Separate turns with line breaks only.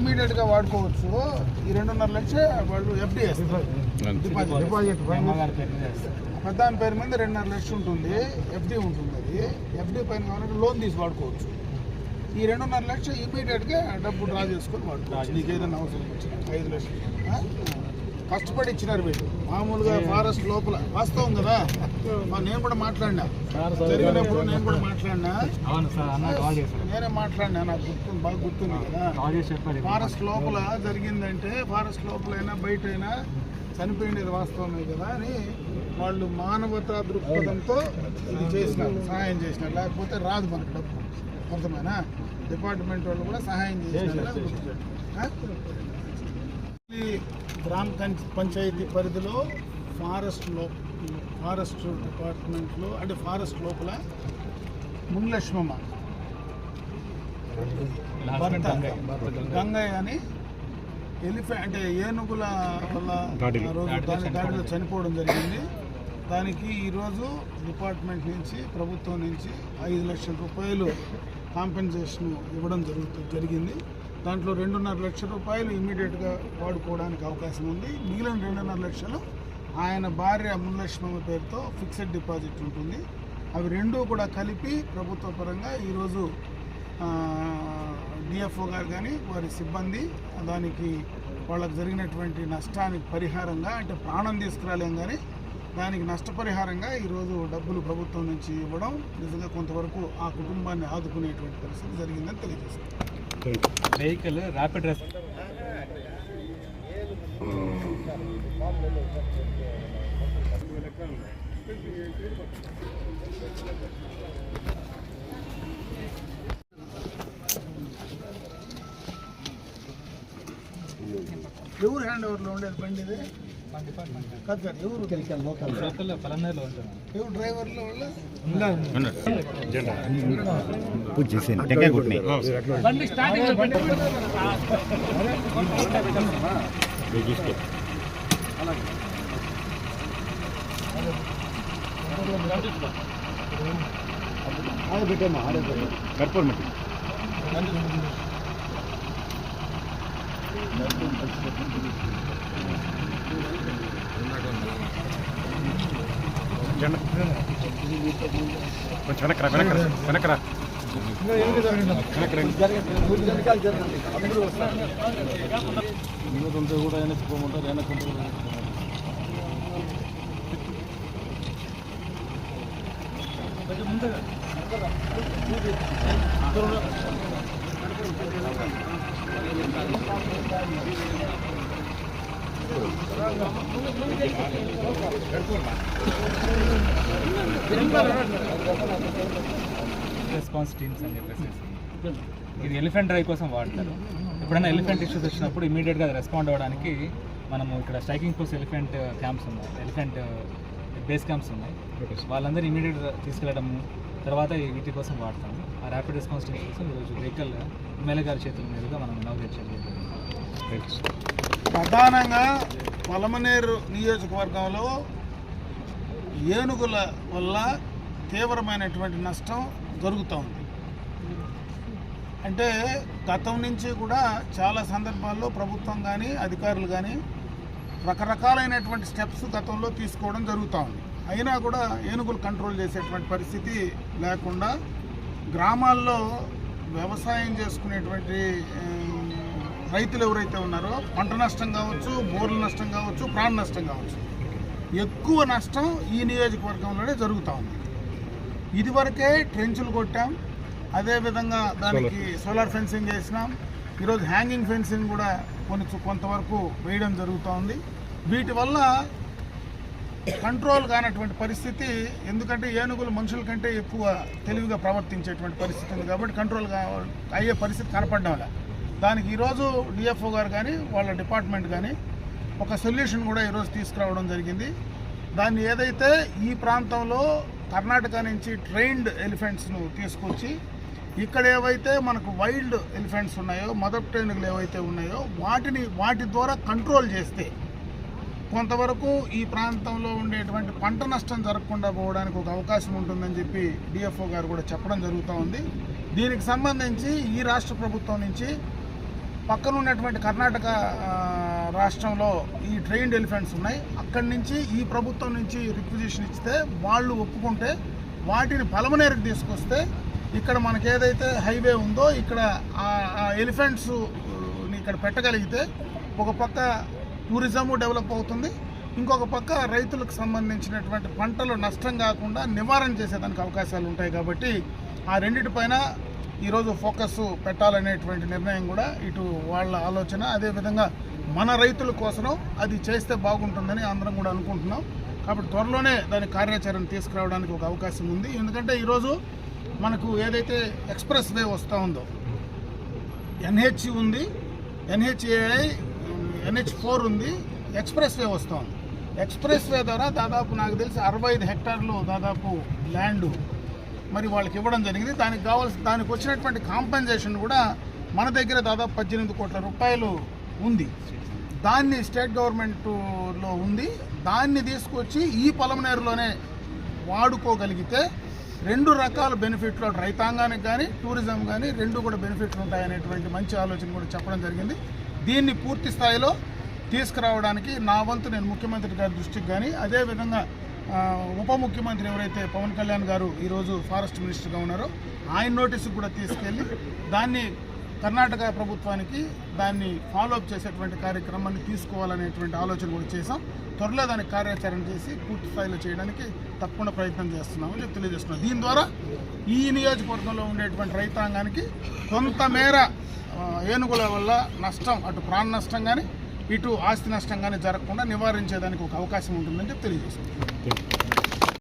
ఇమీడియట్గా వాడుకోవచ్చు. ఈ రెండున్నర లక్ష వాళ్ళు ఎఫ్డి డిపాజిట్. డిపాజిట్. పెద్దాని పేరు మీద రెండున్నర లక్షలు ఉంటుంది. ఎఫ్డి ఉంటుంది అది. ఎఫ్డి పైన కావాలంటే లోన్ తీసి వాడుకోవచ్చు. ఈ రెండున్నర లక్షలు ఇమీడియట్గా డబ్బు డ్రా చేసుకొని వాడుకోవచ్చు. నీకు ఏదైనా అవసరం వచ్చిన. ఐదు లక్షలు. ఆ? కష్టపడి ఇచ్చినారు వీళ్ళు మామూలుగా ఫారెస్ట్ లోపల. వాస్తవం కదా? మా నేను కూడా మాట్లాడినా. జరిగినప్పుడు నేను కూడా మాట్లాడినా? నేనే మాట్లాడినా? నాకు గుర్తుంది బాగా గుర్తుంది కదా. ఫారెస్ట్ లోపల జరిగిందంటే ఫారెస్ట్ లోపలైనా బయట అయినా చనిపోయిండేది వాస్తవమే కదా అని వాళ్ళు మానవతా దృక్పథంతో ఇది చేసినారు సహాయం చేసినారు. లేకపోతే రాదు మనకు డబ్బు. అర్థమైనా? డిపార్ట్మెంట్ వాళ్ళు కూడా సహాయం చేసినారు గ్రామ పంచ- పంచాయతీ పరిధిలో ఫారెస్ట్లో ఫారెస్ట్ డిపార్ట్మెంట్లో అంటే ఫారెస్ట్ లోపల మున్లక్ష్మమ్మ. భర్త. గంగయ్య అని ఎలిఫెంట్ అంటే ఏనుగుల వల్ల రోజు దాని దాడిలో చనిపోవడం జరిగింది. దానికి ఈరోజు డిపార్ట్మెంట్ నుంచి ప్రభుత్వం నుంచి ఐదు లక్షల రూపాయలు కాంపెన్సేషన్ ఇవ్వడం జరుగుతు జరిగింది. దాంట్లో రెండున్నర లక్షల రూపాయలు ఇమీడియట్గా వాడుకోవడానికి అవకాశం ఉంది. మిగిలిన రెండున్నర లక్షలు ఆయన భార్య మున్లక్ష్మమ్మ పేరుతో ఫిక్స్డ్ డిపాజిట్ ఉంటుంది. అవి రెండూ కూడా కలిపి ప్రభుత్వ పరంగా ఈరోజు డిఎఫ్ఓ గారు కానీ వారి సిబ్బంది దానికి వాళ్ళకు జరిగినటువంటి నష్టానికి పరిహారంగా అంటే ప్రాణం తీసుకురాలేం కానీ దానికి నష్టపరిహారంగా ఈరోజు డబ్బులు ప్రభుత్వం నుంచి ఇవ్వడం నిజంగా కొంతవరకు ఆ కుటుంబాన్ని ఆదుకునేటువంటి పరిస్థితి జరిగిందని తెలియజేస్తారు
వెహికల్ ర్యాపిడ్ రెస్
ఎవరు హ్యాండ్ ఓవర్లో ఉండేది బండి ఇది కాదు కాదు ఎవరు
లోకల్ పలనేరులో ఉంటున్నాను
ఎవరు డ్రైవర్లో వాళ్ళ
పూజ చేసేయండి టెంకాయ కొట్టినాయి కర్పూరం మట్టి జెండా. కొంచెం వెనక్రా వెనక్రా వెనక్రా వెనక్రా
ముందు కూడా వెనక్కి పోమంటారు ముందుగా
రెస్పాన్స్ టీమ్స్ అని చెప్పేసి ఇది ఎలిఫెంట్ డ్రైవ్ కోసం వాడతారు. ఎప్పుడైనా ఎలిఫెంట్ ఇష్యూస్ వచ్చినప్పుడు ఇమీడియట్గా రెస్పాండ్ అవ్వడానికి మనము ఇక్కడ స్ట్రైకింగ్ ఫోర్స్ ఎలిఫెంట్ క్యాంప్స్ ఉన్నాయి. ఎలిఫెంట్ బేస్ క్యాంప్స్ ఉన్నాయి. వాళ్ళందరూ ఇమీడియట్ తీసుకెళ్ళడం తర్వాత వీటి కోసం వాడతాము. ర్యాపిడ్ రెస్పాన్స్ టీమ్స్ కోసం ఈరోజు వెహికల్ ఎమ్మెల్యే గారి చేతుల మీదుగా మనం ఇనాగ్రేట్ చేయడం
ప్రధానంగా పలమనేరు నియోజకవర్గంలో ఏనుగుల వల్ల తీవ్రమైనటువంటి నష్టం జరుగుతూ ఉంది. అంటే గతం నుంచి కూడా చాలా సందర్భాల్లో ప్రభుత్వం కానీ అధికారులు కానీ రకరకాలైనటువంటి స్టెప్స్ గతంలో తీసుకోవడం జరుగుతూ ఉంది. అయినా కూడా ఏనుగులు కంట్రోల్ చేసేటువంటి పరిస్థితి లేకుండా గ్రామాల్లో వ్యవసాయం చేసుకునేటువంటి రైతులు ఎవరైతే ఉన్నారో పంట నష్టం కావచ్చు బోర్ల నష్టం కావచ్చు ప్రాణ నష్టం కావచ్చు ఎక్కువ నష్టం ఈ నియోజకవర్గంలోనే జరుగుతూ ఉంది. ఇదివరకే ట్రెంచులు కొట్టాం. అదేవిధంగా దానికి సోలార్ ఫెన్సింగ్ చేసినాం. ఈరోజు హ్యాంగింగ్ ఫెన్సింగ్ కూడా కొన్ని కొంతవరకు వేయడం జరుగుతూ ఉంది. వీటి వల్ల కంట్రోల్ కానటువంటి పరిస్థితి ఎందుకంటే ఏనుగులు మనుషుల కంటే ఎక్కువ తెలివిగా ప్రవర్తించేటువంటి పరిస్థితి ఉంది కాబట్టి కంట్రోల్ కా అయ్యే పరిస్థితి కనపడడం లే దానికి ఈరోజు డిఎఫ్ఓ గారు కానీ వాళ్ళ డిపార్ట్మెంట్ కానీ ఒక సొల్యూషన్ కూడా ఈరోజు తీసుకురావడం జరిగింది. దాన్ని ఏదైతే ఈ ప్రాంతంలో కర్ణాటక నుంచి ట్రైన్డ్ ఎలిఫెంట్స్ను తీసుకొచ్చి ఇక్కడ ఏవైతే మనకు వైల్డ్ ఎలిఫెంట్స్ ఉన్నాయో మదర్ ట్రైన్లు ఏవైతే ఉన్నాయో వాటిని వాటి ద్వారా కంట్రోల్ చేస్తే కొంతవరకు ఈ ప్రాంతంలో ఉండేటువంటి పంట నష్టం జరగకుండా పోవడానికి ఒక అవకాశం ఉంటుందని చెప్పి డిఎఫ్ఓ గారు కూడా చెప్పడం జరుగుతూ ఉంది. దీనికి సంబంధించి ఈ రాష్ట్ర ప్రభుత్వం నుంచి పక్కన ఉన్నటువంటి కర్ణాటక రాష్ట్రంలో ఈ ట్రైన్డ్ ఎలిఫెంట్స్ ఉన్నాయి. అక్కడి నుంచి ఈ ప్రభుత్వం నుంచి రిక్విజిషన్ ఇస్తే వాళ్ళు ఒప్పుకుంటే వాటిని పలమనేరుకు తీసుకొస్తే ఇక్కడ మనకి ఏదైతే హైవే ఉందో ఇక్కడ ఆ ఎలిఫెంట్స్ ఇక్కడ పెట్టగలిగితే ఒక పక్క టూరిజము డెవలప్ అవుతుంది. ఇంకొక పక్క రైతులకు సంబంధించినటువంటి పంటలు నష్టం కాకుండా నివారణ చేసేదానికి అవకాశాలు ఉంటాయి కాబట్టి ఆ రెండిటిపైన ఈరోజు ఫోకస్ పెట్టాలనేటువంటి నిర్ణయం కూడా ఇటు వాళ్ళ ఆలోచన. అదేవిధంగా మన రైతుల కోసం అది చేస్తే బాగుంటుందని అందరం కూడా అనుకుంటున్నాం. కాబట్టి త్వరలోనే దాని కార్యాచరణ తీసుకురావడానికి ఒక అవకాశం ఉంది. ఎందుకంటే ఈరోజు మనకు ఏదైతే ఎక్స్ప్రెస్ వే వస్తూ ఉందో ఎన్హెచ్ ఉంది. ఎన్హెచ్ఏఐ ఎన్హెచ్ ఫోర్ ఉంది ఎక్స్ప్రెస్ వే వస్తుంది. ఎక్స్ప్రెస్ వే ద్వారా దాదాపు నాకు తెలిసి అరవై ఐదు హెక్టార్లు దాదాపు ల్యాండ్ మరి వాళ్ళకి ఇవ్వడం జరిగింది. దానికి కావాల్సిన దానికి వచ్చినటువంటి కాంపెన్సేషన్ కూడా మన దగ్గర దాదాపు పద్దెనిమిది కోట్ల రూపాయలు ఉంది. దాన్ని స్టేట్ గవర్నమెంట్లో ఉంది. దాన్ని తీసుకొచ్చి ఈ పొలంనేరులోనే వాడుకోగలిగితే రెండు రకాల బెనిఫిట్లు రైతాంగానికి కానీ టూరిజం కానీ రెండు కూడా బెనిఫిట్లు ఉంటాయనేటువంటి మంచి ఆలోచన కూడా చెప్పడం జరిగింది. దీన్ని పూర్తి స్థాయిలో తీసుకురావడానికి నా వంతు నేను ముఖ్యమంత్రి గారి దృష్టికి కానీ అదేవిధంగా ఉప ముఖ్యమంత్రి ఎవరైతే పవన్ కళ్యాణ్ గారు ఈరోజు ఫారెస్ట్ మినిస్టర్గా ఉన్నారో ఆయన నోటీసు కూడా తీసుకెళ్ళి దాన్ని కర్ణాటక ప్రభుత్వానికి దాన్ని ఫాలోఅప్ చేసేటువంటి కార్యక్రమాన్ని తీసుకోవాలనేటువంటి ఆలోచన కూడా చేసాం త్వరలో దాన్ని కార్యాచరణ చేసి పూర్తి స్థాయిలో చేయడానికి తప్పకుండా ప్రయత్నం చేస్తున్నామని చెప్పి తెలియజేస్తున్నాం. దీని ద్వారా ఈ నియోజకవర్గంలో ఉండేటువంటి రైతాంగానికి కొంతమేర ఏనుగుల వల్ల నష్టం అటు ప్రాణ నష్టం కానీ ఇటు ఆస్తి నష్టం కానీ జరగకుండా నివారించేదానికి ఒక అవకాశం ఉంటుందని చెప్పి తెలియజేస్తుంది